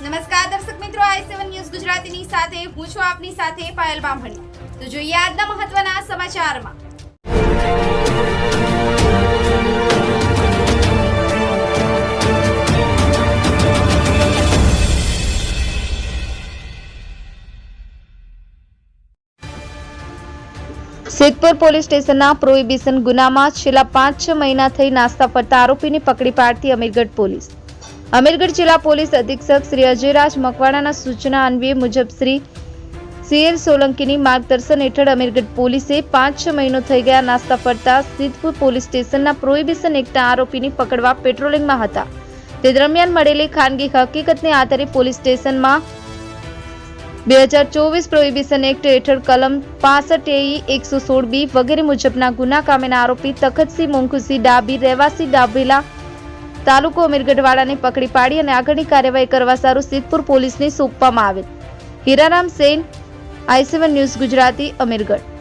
નમસ્કાર દર્શક મિત્રો, આઈ સેવન ન્યૂઝ ગુજરાતીની સાથે, હું છું આપની સાથે પાયલ બામણી. તો જોઈએ આજના મહત્વના સમાચારમાં. સિદ્ધપુર પોલીસ સ્ટેશનના પ્રોહિબિશન ગુનામાં છેલ્લા પાંચ છ મહિના થઈ નાસ્તા ફરતા આરોપીને પકડી પાડતી અમીરગઢ પોલીસ. અમીરગઢ જિલ્લા પોલીસ અધિક્ષક શ્રી અજયરાજ મકવાણાના સૂચના અન્વયે મુજબ શ્રી સીએલ સોલંકીની માર્ગદર્શન હેઠળ અમીરગઢ પોલીસે પાંચ છ મહિનો થઈ ગયા નાસ્તા ફરતા સિદ્ધપુર પોલીસ સ્ટેશનના પ્રોહિબિશન એકતા આરોપીની પકડવા પેટ્રોલિંગમાં હતા. તે દરમિયાન મળેલી ખાનગી હકીકતને આધારે પોલીસ સ્ટેશનમાં બે હજાર ચોવીસ પ્રોહિબિશન એક્ટ હેઠળ કલમ પાસઠ એઈ એકસો સોળ બી વગેરે મુજબના ગુના કામેના આરોપી તખતસિંહ મોંઘુસિંહ ડાબી રહેવાસી ડાભેલા તાલુકો મિરગઢવાડાને પકડી પાડી અને આગળની કાર્યવાહી કરવા સારું સિદ્ધપુર પોલીસને સોંપવામાં આવેલ. Hiraram Sen I C one news Gujarati Amirgadh